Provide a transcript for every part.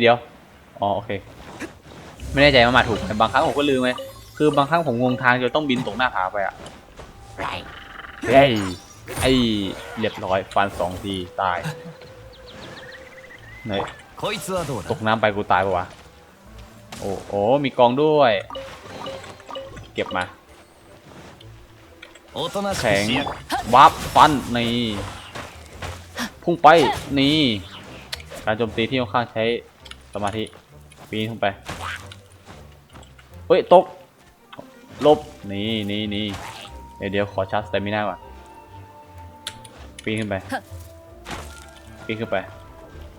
เดี๋ยว อ๋อโอเค ไม่แน่ใจว่ามาถูกแต่บางครั้งผมก็ลืมไงคือบางครั้งผมงงทางจนต้องบินตรงหน้าผาไปอะเฮ้ยไอ้เรียบร้อยฟันสองทีตายไหนตกน้ำไปกูตายปะวะ โอ้โหมีกองด้วย เก็บมาแข็งวับฟันนี่พุ่งไปนี่ การโจมตีที่ค่อนข้างใช้ สมาธิปีนขึ้นไปเฮ้ยตกหลบนี่นี่นี่เดี๋ยวเดี๋ยวขอชาร์จสเตมิน่าก่อนปีนขึ้นไปปีนขึ้นไป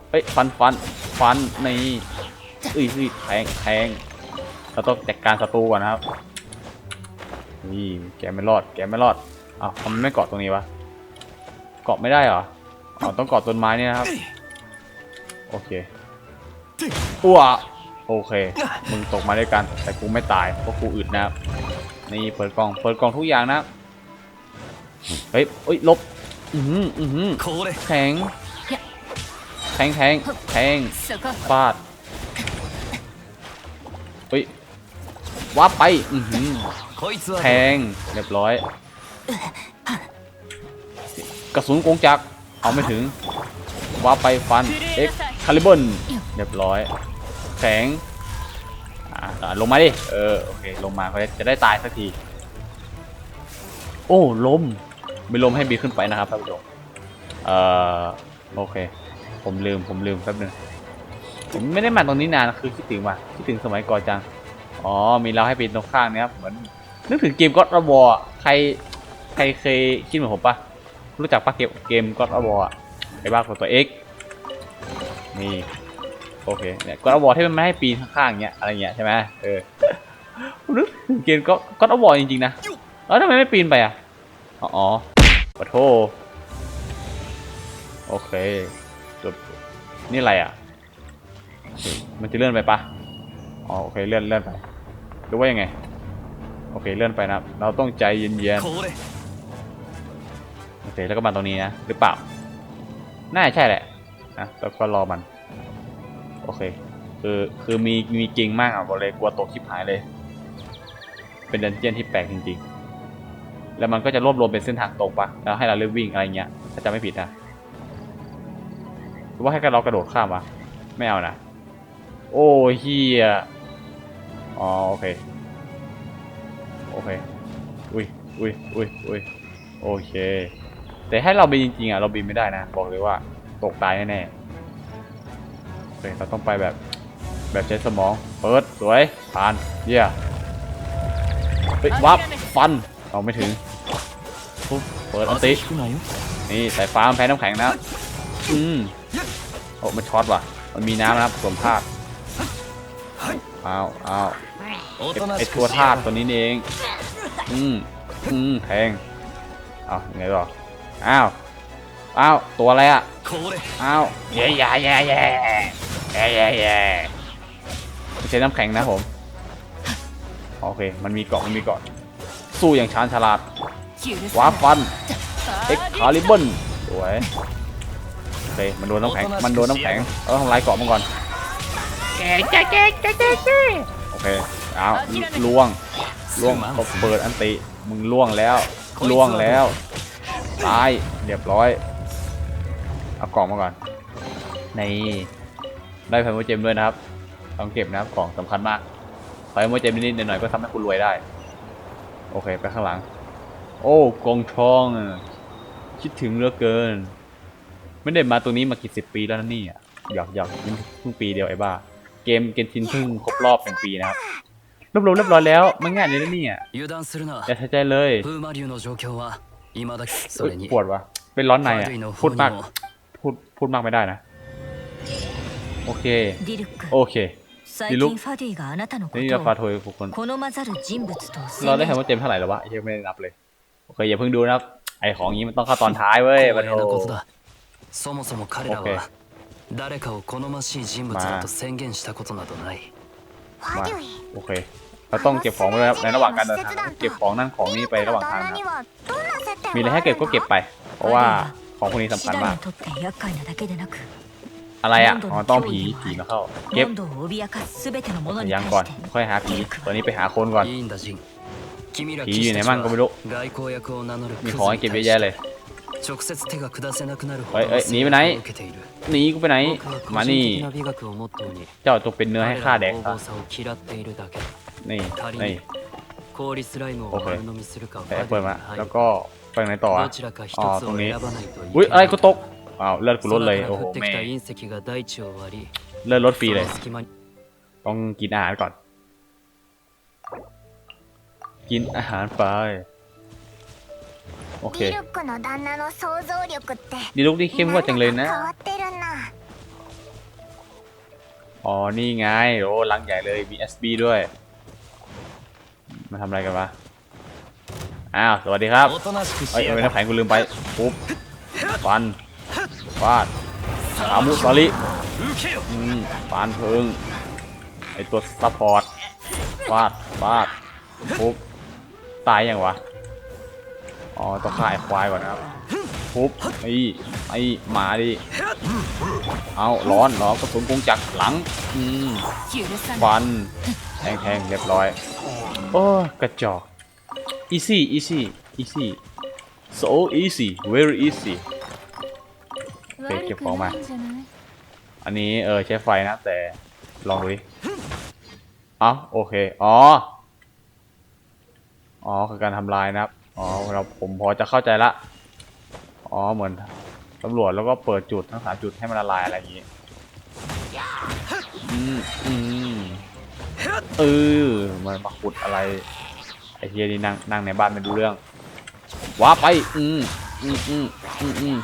เฮ้ยฟันฟันฟันนี่อุ้ยอุ้ยแทงแทงเราต้องจัดการศัตรูก่อนนะครับนี่แกไม่รอด แกไม่รอดอ้าวทำไมไม่เกาะตรงนี้วะเกาะไม่ได้เหรออ๋อต้องเกาะต้นไม้นี่นะครับโอเค อ้วโอเค มึงตกมาด้วยกัน แต่กูไม่ตาย เพราะกูอึดนะครับนี่เปิดกล่อง เปิดกล่องทุกอย่างนะ เฮ้ยเฮ้ยลบ อืมอืมแข็งแทงแทงแทงฟาด เฮ้ยวัาไป อืมแทงเรียบร้อย กระสุนกงจัก เอาไม่ถึงวัาไปฟัน เอ็กคาลิเบิลเรียบร้อย ข็งอ่าอ่าลงมาดิ เออ โอเค ลงมาเขาจะได้ตายสักที โอ้ลมไม่ลมให้บีขึ้นไปนะครับท่านผู้ชมเอ่อ โอเค ผมลืม ผมลืมแป๊บนึง ผมไม่ได้มาตรงนี้นานคือคิดถึงว่ะคิดถึงสมัยก่อนจัง อ๋อ มีเราให้ปีนตรงข้างเนี้ยครับ เหมือน นึกถึงเกมก็อดระวอใคร ใครเคยคิดเหมือนผมปะรู้จักปะเกมเกมก็อดระวอไอ้บ้าตัวตัวเอ็กนี่ โอเคเนี่ยก็อดระวอที่มันไม่ให้ปีนข้างๆเงี้ยอะไรเงี้ยใช่ไหมเออนึกถึงเกมก็ก็อดระวอจริงๆนะแล้วทำไมไม่ปีนไปอะอ๋ออขอโทษโอเคจบนี่อะไรอะ มันจะเลื่อนไปปะอ๋อโอเคเลื่อนเลื่อนไปหรือว่ายังไง โอเคเลื่อนไปนะเราต้องใจเย็นๆโอเคแล้วก็มาตรงนี้นะหรือเปล่าน่าจะใช่แหละนะแล้วก็รอมัน โอเค คือคือมีมีเก่งมากอะบอกเลยกลัวตกชิบหายเลย เป็นดันเจียนที่แปลกจริงๆ แล้วมันก็จะรวบรวมเป็นเส้นทางตรงปะแล้วให้เราเลือกวิ่งอะไรเงี้ยถ้าจำไม่ผิดนะหรือว่าให้เรากระโดดข้ามวะไม่เอานะโอ้เฮียอ๋อโอเคโอเคอุ้ยอุ้ยอุ้ยอุ้ยโอเค แต่ให้เราบินจริงๆอะเราบินไม่ได้นะ บอกเลยว่าตกตายแน่ๆ เราต้องไปแบบแบบใช้สมอง เปิด สวย ผ่าน เยี่ยเฮ้วับฟัน เอาไม่ถึง เปิดอันตินี่สายฟ้าแพ้น้ำแข็งนะ อืมโอ้มันช็อตว่ะ มันมีน้ำนะครับสวมธาตุอ้าวอ้าวไอตัวธาตุตัวนี้เอง อืมอืมแทงเอาไงก่ออ้าว อ้าว ตัวอะไรอะ อ้าวแย่แย่แย่แย่ แย่แย่แย่ใช้น้ำแข็งนะผม โอเค มันมีเกาะมันมีเกาะ สู้อย่างชาญฉลาดว้าฟัน เอ็กคาลิเบิลสวยโอเคมันโดนน้ำแข็ง มันโดนน้ำแข็งเออทำลายเกาะมันก่อนแกจะแกจะแกจโอเคเอาล่วงล่วงเขาเปิดอันติ มึงล่วงแล้ว ล่วงแล้ว ตาย เรียบร้อย เอากล่องมาก่อน ใน ได้ไฟโมเจมด้วยนะครับต้องเก็บนะครับของสำคัญมากไฟโมเจมนิดๆหน่อยๆก็ทำให้คุณรวยได้ โอเค ไปข้างหลัง โอ้กองทอง คิดถึงเหลือเกิน ไม่ได้มาตรงนี้มากี่สิบปีแล้วนะนี่อะหยากหยอกเพิ่งปีเดียวไอ้บ้า เกมเกนชินเพิ่งครบรอบหนึ่งปีนะครับรวบรวมเรียบร้อยแล้วไม่ง่ายเลยนะนี่ยอย่าใใจเลยปวดวะเป็นร้อนในอะพูดมากพูดพูดมากไม่ได้นะ โอเค ディルック โอเค 最ディルック近ファディがあなたのこ นี่ と เราฟา を โทยทุกคน 好まざる人物と เราได้ 宣 เห็น 言 ว่าเจมส์เท่าไหร่แล้ววะยังไม่ได้นับเลย โอเคอย่าเพิ่งดูนะครับ ไอของนี้มันต้องเข้าตอนท้ายเว้ย 光 ปะ 栄 โท なことだそもそも彼ら オッケーは誰かを好ましい人物だと宣言したことなどない มาโอเค เราต้องเก็บของไว้นะครับในระหว่างการเดินทางเราต้องเก็บของนั่นของนี้ไประหว่างทางนะครับมีอะไรให้เก็บก็เก็บไป เพราะว่าของพวกนี้สำ シ คัญ ダ มา に ก อะไรอะอ๋อต้องผีผีมาเข้าเก็บยังก่อน ค่อยหาผีตอนนี้ไปหาคนก่อนผีอยู่ไหนมั่งก็ไม่รู้มีของให้เก็บเยอะแยะเลยเฮ้ยเฮ้ยหนีไปไหนหนีกูไปไหนมานี่เจ้าจงเป็นเนื้อให้ข้าแดกนี่นี่โอเคเปิดมาแล้วก็ไปไหนต่ออ๋อตรงนี้อุ้ยอะไรกูตก อ้าวเลือดกูลดเลยโอ้โหแม่เลือดลดฟรีเลย ต้องกินอาหารก่อน กินอาหารไปโอเคดีลูกนี่เข้มกว่าจังเลยนะอ๋อ นี่ไง โอ้ลังใหญ่เลย VSB ด้วย มาทำอะไรกันวะ อ้าว สวัสดีครับ เอ้ยไม่ได้แผงกูลืมไป ปุ๊บฟัน ฟาดอามุสลิอืปานเพิง ไอตัวซัพพอร์ต ฟาด ฟาดปุ๊บ ตายยังวะ อ๋อ ต้องฆ่าไอควายก่อนครับปุ๊บไอไอหมาดิ เอาร้อนร้อนกระสุนกงจักหลัง อืมฟัน แทงแทงเรียบร้อย โอ้ กระจอก easy easy easy so easy very easy เคเก็บของมา อันนี้เออใช้ไฟนะแต่ลองดูดิเอ้าโอเค อ๋อ อ๋อคือการทำลายนะครับ อ๋อเราผมพอจะเข้าใจละ อ๋อเหมือนตำรวจแล้วก็เปิดจุดทั้งสามจุดให้มันละลายอะไรอย่างงี้ อืมอืมเออมันมาขุดอะไร ไอ้เฮียนี่นั่งนั่งในบ้านไม่ดูเรื่องว้าไป อืม อืมอืมอืมอืม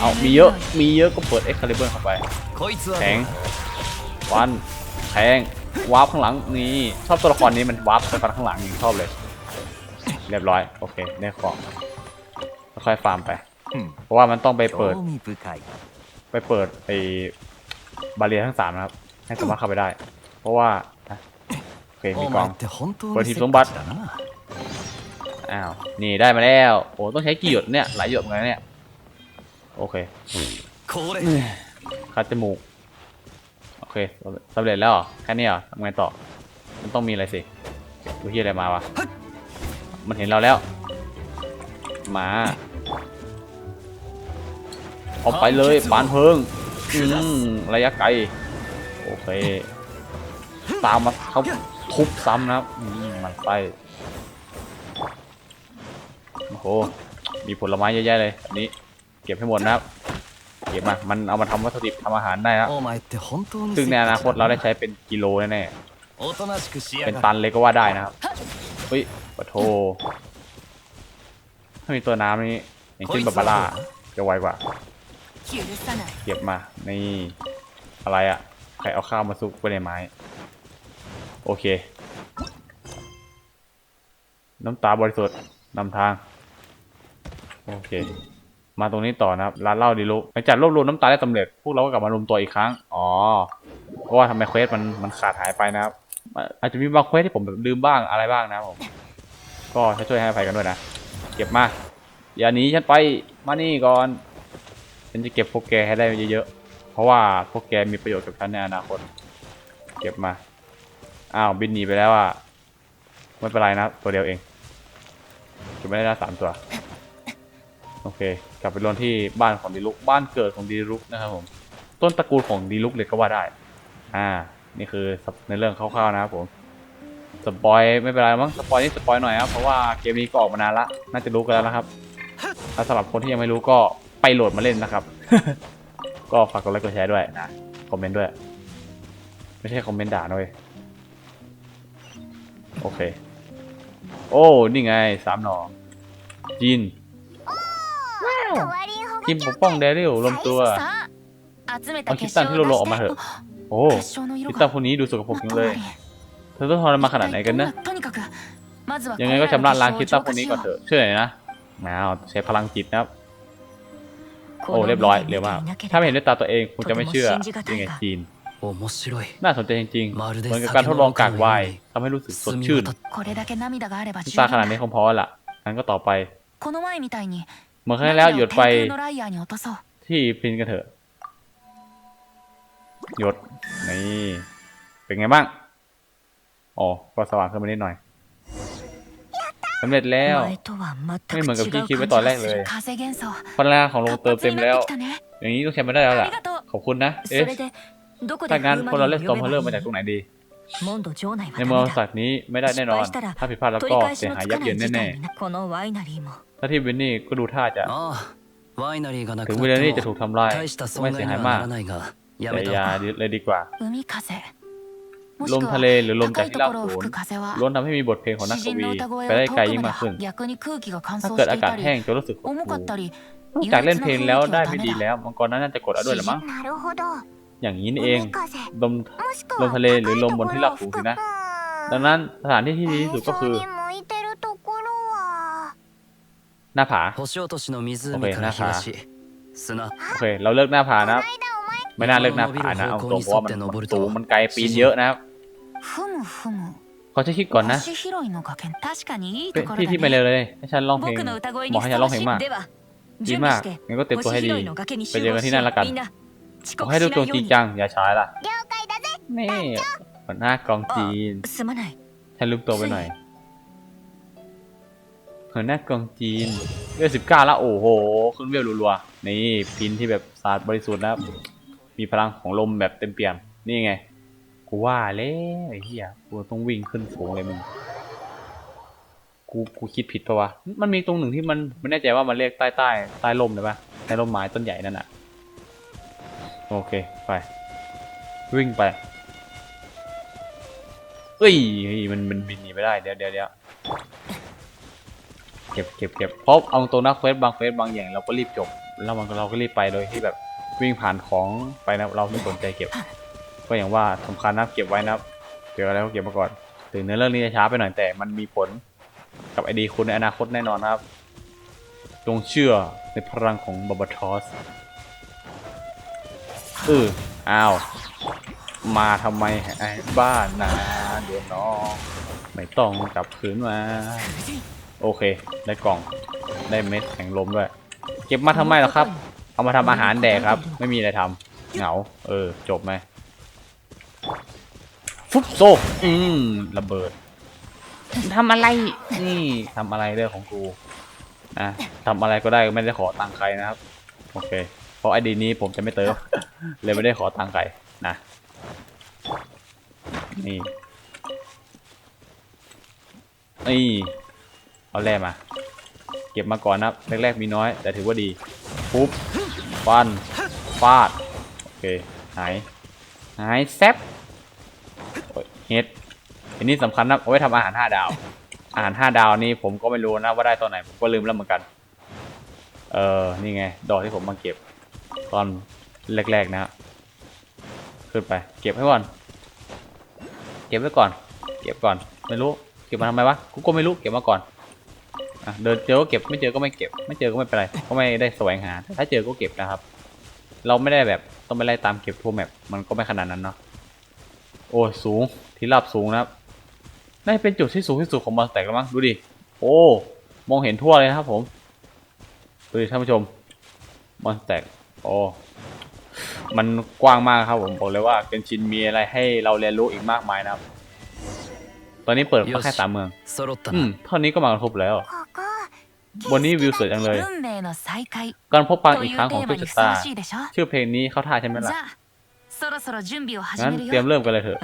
เอามีเยอะ มีเยอะก็เปิดเอ็กซ์คาลิเบอร์เข้าไป แทงวันแทงวาร์ปข้างหลังนี่ชอบตัวละครนี้มันวาร์ปไปข้างหลังชอบเลย เรียบร้อย โอเค ได้ของค่อยฟาร์มไป เพราะว่ามันต้องไปเปิด ไปเปิดไอบาเรียทั้งสามนะครับ ให้สามารถเข้าไปได้ เพราะว่าโอเคมีกองเปิดทีมสมบัติ อ้าว นี่ได้มาแล้ว โอ้ต้องใช้กี่หยดเนี่ย หลายหยดเหมือนกันเนี่ย โอเคคัดจมูก โอเคสำเร็จแล้วแค่นี้เหรอทำไงต่อ มันต้องมีอะไรสิดูที่อะไรมาวะ มันเห็นเราแล้ว มาเอาไปเลยปานเพิงอืมระยะไกล โอเค ตามมาเขาทุบซ้ำนะครับมันไป โอ้โห มีผลไม้เยอะแยะเลย นี่ เก็บให้หมดนะครับ เก็บมา มันเอามาทำวัตถุดิบทำอาหารได้แล้วซึ่งในอนาคตเราได้ใช้เป็นกิโลแน่ๆเป็นตันเลยก็ว่าได้นะครับ เฮ้ยปะโทถ้ามีตัวน้ำนี่อย่างขึ้นบาบาร่าจะไวกว่า เก็บมา นี่ อะไรอะ่ะ ใครเอาข้าวมาซุกไว้ในไม้ โอเค น้ำตาบริสุทธิ์นำทาง โอเค มาตรงนี้ต่อนะครับร้านเหล้าดีลุกหลังจากรวบรวมน้ำตาได้สำเร็จพวกเราก็กลับมารวมตัวอีกครั้งอ๋อเพราะว่าทำไมเควสมันมันขาดหายไปนะครับอาจจะมีบางเควสที่ผมแบบลืมบ้างอะไรบ้างนะผมก็ช่วยให้อภัยกันด้วยนะเก็บมาอย่าหนีฉันไปมานี่ก่อนฉันจะเก็บพวกแกให้ได้เยอะๆเพราะว่าพวกแกมีประโยชน์กับฉันในอนาคต เก็บมาอ้าวบินหนีไปแล้วอะไม่เป็นไรนะตัวเดียวเองเก็บไม่ได้ล้วสามตัว โอเค กลับไปรวนที่บ้านของดีลุกบ้านเกิดของดีลุกนะครับผม ต้นตระกูลของดีลุกเลยก็ว่าได้ อ่า นี่คือในเรื่องคร่าวๆนะครับผม สปอยไม่เป็นไรมั้ง สปอยนี่สปอยหน่อยครับ เพราะว่าเกมนี้ก็ออกมานานละ น่าจะรู้กันแล้วนะครับ ถ้าสำหรับคนที่ยังไม่รู้ก็ไปโหลดมาเล่นนะครับ ก็ฝากกดไลค์กดแชร์ด้วยนะ คอมเมนต์ด้วย ไม่ใช่คอมเมนต์ด่านะเว้ย โอเค โอ้ นี่ไงสามหนอจีน ทีมปกป้องเดริลรวมตัวเอาคิดตันที่โลโลออกมาเถอะ โอ้คิดตันคนนี้ดูสกปรกจังเลย เธอต้องทรมาขนาดไหนกันนะ ยังไงก็ชำระล้างคิดตันคนนี้ก่อนเถอะเชื่อหน่อยนะอาวใช้พลังจิตนะครับ โอ้เรียบร้อยเร็วมาก ถ้าไม่เห็นด้วยตาตัวเองคุณจะไม่เชื่อยังไงจีนน่าสนใจจริงๆ เหมือนกับการทดลองกากวายทำให้รู้สึกสดชื่นตาขนาดนี้คงพอละงั้นก็ต่อไป เมื่อครั้งแล้วหยดไปที่พินกันเถอะ หยด นี่ เป็นไงบ้าง อ๋อ ก็สว่างขึ้นมานิดหน่อยสำเร็จแล้ว ไม่เหมือนกับที่คิดไว้ตอนแรกเลยพลังของลงเติมเต็มแล้ว อย่างนี้ต้องใช้ม่ได้แล้วล่ะ ขอบคุณนะ เอ๊ถ้างั้นคนเราเล่นตอมพาร์เลอร์มาจากตรงไหนดี ในเมืองสัตว์นี้ไม่ได้แน่นอน ถ้าผิดพลาดแล้วก็เสียหายยับเยินแน่ๆ ถ้าที่วินนี่ก็ดูท่าจะถึงวินนี่จะถูกทำลายไม่เสียหายมากแต่ยาเลยดีกว่า ลมทะเลหรือลมจากที่ลาบสูนล้วนทำให้มีบทเพลงของนักกวีไปได้ไกลยิ่งมากขึ้น ถ้าเกิดอากาศแห้งจะรู้สึกหดหู่จากเล่นเพลงแล้วได้ไม่ดีแล้วมังกรอนน่าจะกดอาด้วยหรือมั้งอย่างนี้นี่เองลมลมทะเลหรือลมบนที่ลาบสูงสินะ ดังนั้นสถานที่ที่ดีที่สุดก็คือ หน้าผาโอเคหน้าผาโอเคเราเลิกหน้าผานะไม่น่าเลิกหน้าผานะเอาตรงเพราะว่ามันสูงมันไกลปีนเยอะนะครับเขาจะคิดก่อนนะเป็นที่ที่ไปเร็วเลยให้ฉันร้องเพลงบอกให้ฉันร้องเพลงมากดีมากงั้นก็เต็มตัวให้ดีไปเจอกันที่นั่นละกันขอให้ดูตัวจริงจังอย่าช้าล่ะนี่หหน้ากองจีนฉันลืมตัวไปหน่อย หัวหน้ากองจีนเวลสิบเก้าแล้วโอ้โหขึ้นเวลรัวๆนี่พินที่แบบสะอาดบริสุทธิ์นะครับ มีพลังของลมแบบเต็มเปี่ยมนี่ไง กูว่าแล้วไอ้เหี้ยกูต้องวิ่งขึ้นสูงเลยมึงกูกูคิดผิดปะวะมันมีตรงหนึ่งที่มันไม่แน่ใจว่ามันเรียกใต้ใต้ใต้ร่มเลยปะใต้ร่มไม้ต้นใหญ่นั่นอะโอเคไป วิ่งไปเอ้ยเฮ้ยมันมันบินหนีไม่ได้เดี๋ยวเดี๋ยวเดี๋ยว เก็บเก็บเก็บเพราะเอาตรงนะเควสบางเควสบางอย่างเราก็รีบจบ แล้วมันเราก็รีบไปโดยที่แบบวิ่งผ่านของไปนะเราไม่สนใจเก็บ ก็อย่างว่าสำคัญนะเก็บไว้นะเก็บอะไรก็เก็บมาก่อน ถึงเนื้อเรื่องนี้จะช้าไปหน่อยแต่มันมีผลกับไอดีคุณในอนาคตแน่นอนนะครับ จงเชื่อในพลังของบาบาทอสเอออ้าว มาทำไมไอ้บ้านนะเดี๋ยวน้อง ไม่ต้องกลับคืนมา โอเค ได้กล่อง ได้เม็ดแข็งลมด้วย เก็บมาทำไมล่ะครับ เอามาทำอาหารแดกครับ ไม่มีอะไรทำเหงา เออ จบไหมฟุบโซ อืม ระเบิดทำอะไร นี่ทำอะไรเรื่องของกูนะทำอะไรก็ได้ไม่ได้ขอตังค์ใครนะครับ โอเค เพราะไอดีนี้ผมจะไม่เติม เลยไม่ได้ขอตังค์ใครนะ นี่ นี่ เอาแร่มา เก็บมาก่อนนะแรกๆมีน้อย แต่ถือว่าดีปุ๊บฟันฟาด โอเค หาย หายแซบเฮ็ดอันนี้สำคัญนะเอาไว้ทำอาหารห้าดาว อาหารห้าดาวนี่ผมก็ไม่รู้นะว่าได้ตอนไหน ผมก็ลืมแล้วเหมือนกัน เออ นี่ไง ดอกที่ผมมาเก็บ ตอนแรกๆนะครับขึ้นไป เก็บให้ก่อน เก็บไว้ก่อน เก็บก่อน ไม่รู้ เก็บมาทำไมวะ กูก็ไม่รู้ เก็บมาก่อน อะเดินเจอก็เก็บไม่เจอก็ไม่เก็บ ไม่เจอก็ไม่เป็นไรก็ไม่ได้แสวงหา ถ้าเจอก็เก็บนะครับ เราไม่ได้แบบต้องไปไล่ตามเก็บทั่วแมพมันก็ไม่ขนาดนั้นเนาะโอ้สูงที่ราบสูงนะครับน่เป็นจุดที่สูงที่สุดของมอนสเตกแล้วมั้งดูดิโอ้มองเห็นทั่วเลยครับผมดูดิท่านผู้ชมมอนสเตกโอ้มันกว้างมากครับผมบอกเลยว่าเป็นชินมีอะไรให้เราเรียนรู้อีกมากมายนะครับ ตอนนี้เปิดแค่สามเมือง อืมเท่านี้ก็มาครบแล้ว วันนี้วิวสวยจังเลย การพบปะอีกครั้งของตุ๊ชะตา ชื่อเพลงนี้เขาถ่ายใช่ไหมล่ะ งั้นเตรียมเริ่มกันเลยเถอะ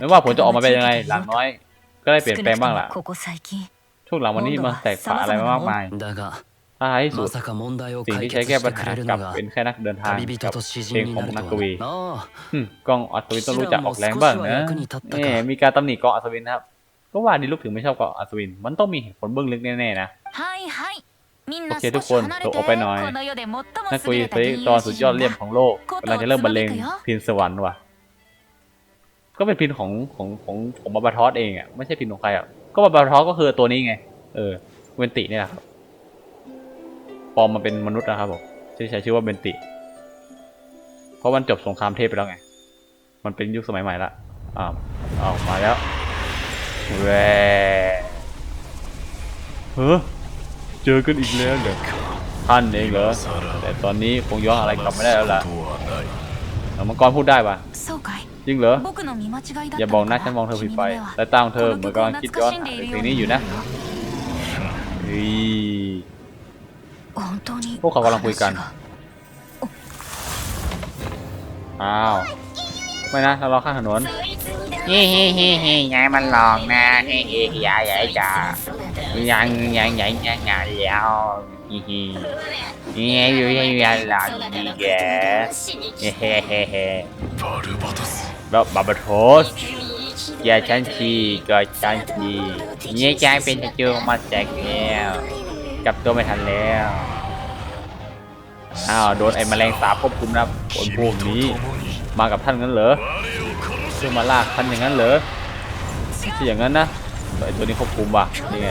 ไม่ว่าผลจะออกมาเป็นยังไง หลังน้อย ก็ได้เปลี่ยนแปลงบ้างล่ะ ช่วงหลังวันนี้มันแตกฝาอะไรมากมายท้ายสุดสิ่งที่ใช้แก้ปัญหากับเป็นแค่นักเดินทางกับเพลงของนักกวีกองอัศวินต้องรู้จักออกแรงบ้างนะนี่มีการตำหนิกองอัศวินครับ ก็ว่าดีลูกถึงไม่ชอบกับอัศวิน มันต้องมีเหตุผลเบื้องลึกแน่ๆนะ โอเคทุกคนตกออกไปหน่อย นักกุยไปตอนสุดยอดเลี่ยมของโลกกำลังจะเริ่มบรรเลงพินสวรรค์ว่ะ ก็เป็นพินของของของของบาบาทอสเองอะ ไม่ใช่พินของใครอะ ก็บาบาทอสก็คือตัวนี้ไง เออ เวนติเนี่ยแหละครับปลอมมาเป็นมนุษย์นะครับผมใช้ชื่อว่าเบนติ เพราะมันจบสงครามเทพไปแล้วไง มันเป็นยุคสมัยใหม่ละอ้าวอ้าวมาแล้ว แหวเฮ้อเจอกันอีกแล้วเหรอท่านเองเหรอ แต่ตอนนี้คงย้อนอะไรกลับไม่ได้แล้วล่ะเอามังกรพูดได้ปะจริงเหรอ อย่าบอกนะฉันมองเธอผิดไปสายตาของเธอเหมือนกำลังคิดย้อนหาสิ่งนี้อยู่นะพวกเขากำลังคุยกัน อ้าว ไม่นะเรารอข้างถนน เฮ้เฮ้เฮ้เฮ้ยายมันหลอกนะเฮ้เฮ้ยายยายจ๋ายังยังยังยังยังแล้วฮิฮิยายอยู่ยายยายหลอกนี่แกเฮ้เฮ้เฮ้เฮ้แบบบาบาโทสอย่าฉันทีก็ฉันทีเนี่ยยายเป็นจูงมาแจกแล้วจับตัวไม่ทันแล้วอ้าวโดนไอ้แมลงสาบควบคุมนะคนพวกนี้มากับท่านงั้นเหรอ ช่วยมาลากพันอย่างนั้นเหรอที่อย่างนั้นนะไอตัวนี้ควบคุมว่ะนี่ไง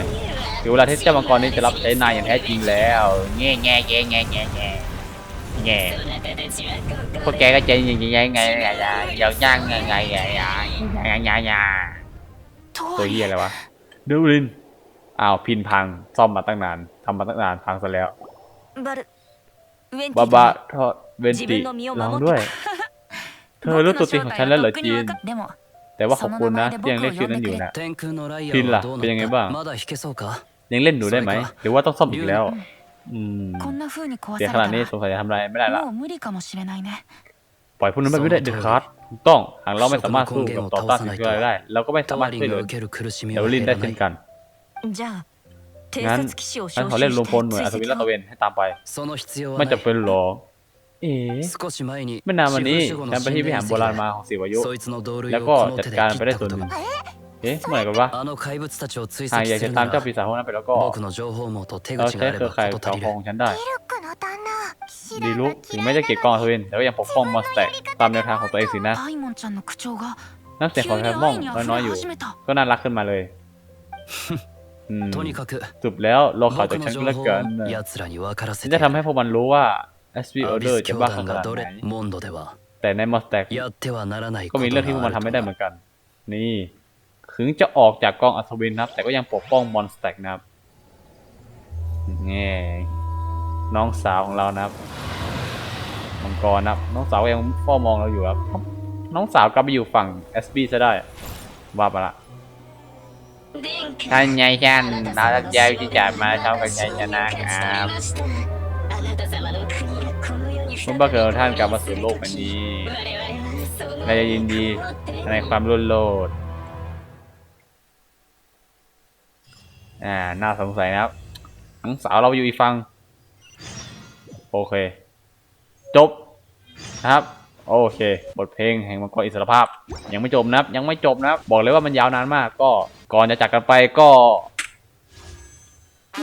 ถึงเวลาที่เจ้ามังกรนี้จะรับใช้นายอย่างแท้จริงแล้วแง่แง่แง่แง่แง่แง่แง่พวกแกก็ใจเย็นๆไงไงไงยาวย่างไงไงไงไงไงไงตัวเฮียอะไรวะดูลินอ้าวพินพังซ่อมมาตั้งนานทำมาตั้งนานพังซะแล้วบ้าบ้าทอดเวนติลองด้วย เธอรู้ตัวจริงของฉันแล้วเหรอจีน แต่ว่าขอบคุณนะที่ยังเล่นคืนนั้นอยู่นะพินล่ะ เป็นยังไงบ้าง ยังเล่นหนูได้ไหม หรือว่าต้องซ่อมอีกแล้ว อืมเดี๋ยวขนาดนี้สงสัยจะทำอะไรไม่ได้ละ ปล่อยพวกนั้นไปไม่ได้เด็ดขาดถูกต้อง หากเราไม่สามารถสู้กับต่อต้านสิ่งใดได้เราก็ไม่สามารถช่วยเหลือเดวลินได้เช่นกันงั้นงั้นขอเล่นลงพลหน่วยอัศวินลาตะเวนให้ตามไปไม่จะเป็นหรอ เอ๋ไม่นานวันนี้ฉันไปที่วิหารโบราณมาของศิวายุ แล้วก็จัดการไปได้ส่วนหนึ่เอ๊ะเหมืกันวะใช่อยากจะตามเจ้าปีศาจพวกนั้นไปแล้วก็เราใช้เครือข่ายเสาของฉันได้ ดีลุกถึงไม่จะเกลียดกองเทวินแต่ก็ยังปกป้องมอสแตกตามแนวทางของตัวเองสินะน้ำเสียงของแพมมองน้อยๆอยู่ ก็น่ารักขึ้นมาเลยจบแล้วเราขอจากฉันแล้วกันจะทำให้พวกมันรู้ว่า SP Order จะบ้าขนาดไหนแต่ในมอสแตกก็มีเรื่องที่พวกมันทำไม่ได้เหมือนกัน นี่ถึงจะออกจากกองอัศวินนะแต่ก็ยังปกป้องมอนสแต็กนะครับนี่น้องสาวของเรานะครับมังกรนะครับ น้องสาวยังเฝ้ามองเราอยู่ครับ น้องสาวกลับไปอยู่ฝั่ง SB ซะได้ว่าไปละท่านยายชันเรารับใจที่จะมาเช่ากัใชัยชนะครับ คุณบังเกิดท่านกลับมาสู่โลกใบนี้เราจะยินดีในความรุ่นโลด อ่า น่าสงสัยนะครับน้องสาวเราอยู่อีฟัง โอเค จบนะครับ โอเค บทเพลงแห่งมังกรอิสรภาพ ยังไม่จบนะครับ ยังไม่จบนะครับ บอกเลยว่ามันยาวนานมาก ก็ก่อนจะจากกันไปก็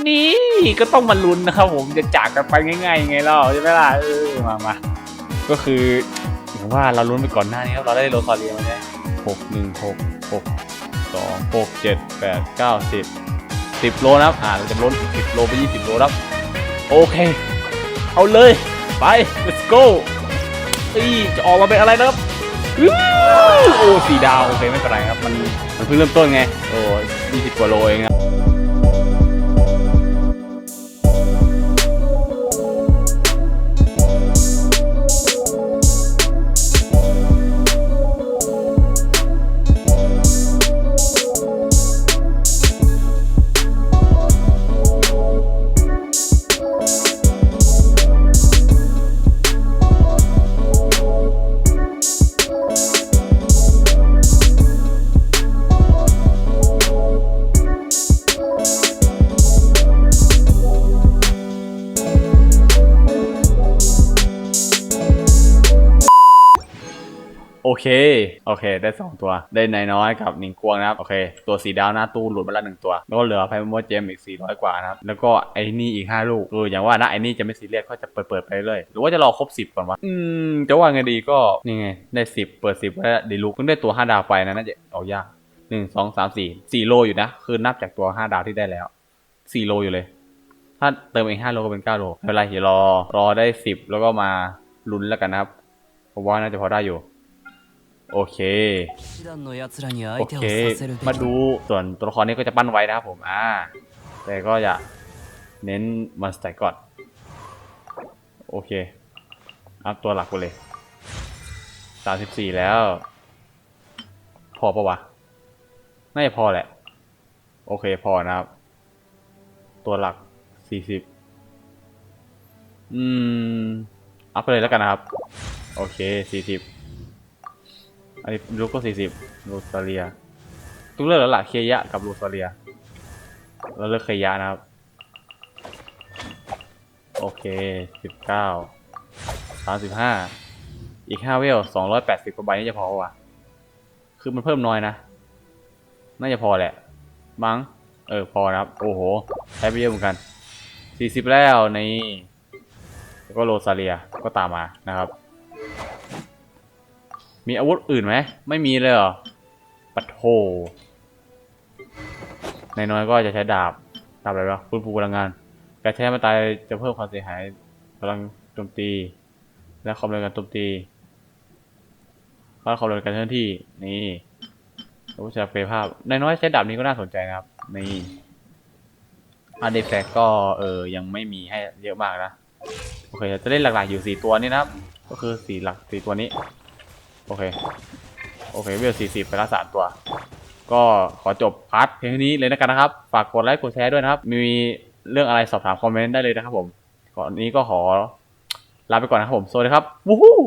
นี่ก็ต้องมาลุ้นนะครับผมจะจากกันไปง่ายๆยังไงเล่าใช่ไหมล่ะเออมามาก็คืออย่างว่าเราลุ้นไปก่อนหน้านี้ครับเราได้โรซาเลียมาเนี่ยหกหนึ่งหกหกสองหกเจ็ดแปดเก้าสิบสิบโลนะครับอ่าเราจะลดสิบโลไปยี่สิบโลครับโอเค เอาเลยไป let's go อีจะออกมาเป็นอะไรนะครับโอ้สี่ดาวโอเคไม่เป็นไรครับมันมันเพิ่งเริ่มต้นไงโอ้ยี่สิบกว่าโลเองครับ เค ได้สองตัว ได้นายน้อยกับหนิงกวงนะครับ โอเค ตัวสีดาวหน้าตู้หลุดมาละหนึ่งตัว แล้วก็เหลือไพมอเจมอีก 400 กว่านะครับ แล้วก็ไอ้นี่อีก 5 ลูกเอออย่างว่านะไอ้นี่จะไม่ซีเรียสก็จะเปิดเปิดไปเรื่อยหรือว่าจะรอครบ 10 ก่อนวะ อืม จะว่าไงดีก็นี่ไง ได้ 10 เปิด 10แล้วดีลูกเพิ่งได้ตัว 5 ดาวไปนะน่าจะออกยากหนึ่งสองสามสี่สี่โลอยู่นะ คือนับจากตัว5ดาวที่ได้แล้ว4โลอยู่เลย ถ้าเติมอีก5โลก็เป็น9โลไม่เป็นไรเดี๋ยวรอรอได้10แล้วก็มาลุ้นแล้วกันนะครับผมว่าน่าจะพอได้อยู่ โอเค โอเค มาดูส่วนตัวละครนี้ก็จะปั้นไว้นะครับผม อ่า แต่ก็อย่าเน้นมันสแต็กก่อน โอเค อัพตัวหลักไปเลยสามสิบสี่แล้ว พอปะวะ น่าจะพอแหละ โอเคพอนะครับ ตัวหลักสี่สิบอืม อัพไปเลยแล้วกันนะครับ โอเคสี่สิบ อันนี้ลูกก็สี่สิบลูซาเลียต้งเลือกแล้วล่ะเคยะกับลูซาเลียเราเลือกเคยะนะครับ โอเคสิบเก้าสามสิบห้าอีกห้าเวลสองร้อยแปดสิบกว่าใบนี่จะพอวะคือมันเพิ่มน้อยนะ น่าจะพอแหละมั้งเออพอนะครับ โอ้โหใช้ไปเยอะเหมือนกันสี่สิบแล้วในแล้วก็โรซาเลียก็ตามมานะครับ มีอาวุธอื่นไหม ไม่มีเลยเหรอ ปัดโถในน้อยก็จะใช้ดาบ ดาบอะไรวะฟื้นฟูพลังงาน การใช้มาตายจะเพิ่มความเสียหายพลังโจมตี และความเร็วการโจมตีเพราะความเร็วการเคลื่อนที่ นี่อาวุธจากเพลภาพ ในน้อยใช้ดาบนี้ก็น่าสนใจนะครับ นี่อาร์เดแฟกก็เออยังไม่มีให้เยอะมากนะ โอเคจะเล่นหลักๆอยู่สี่ตัวนี้นะครับ ก็คือสี่หลักสี่ตัวนี้ โอเค โอเคเวลสี่สิบไปละสามตัว ก็ขอจบพาร์ทเพียงเท่านี้เลยนะกันนะครับ ฝากกดไลค์กดแชร์ด้วยนะครับ มีเรื่องอะไรสอบถามคอมเมนต์ได้เลยนะครับผมก่อนนี้ก็ขอลาไปก่อนนะครับผมสวัสดีครับวู้ฮู้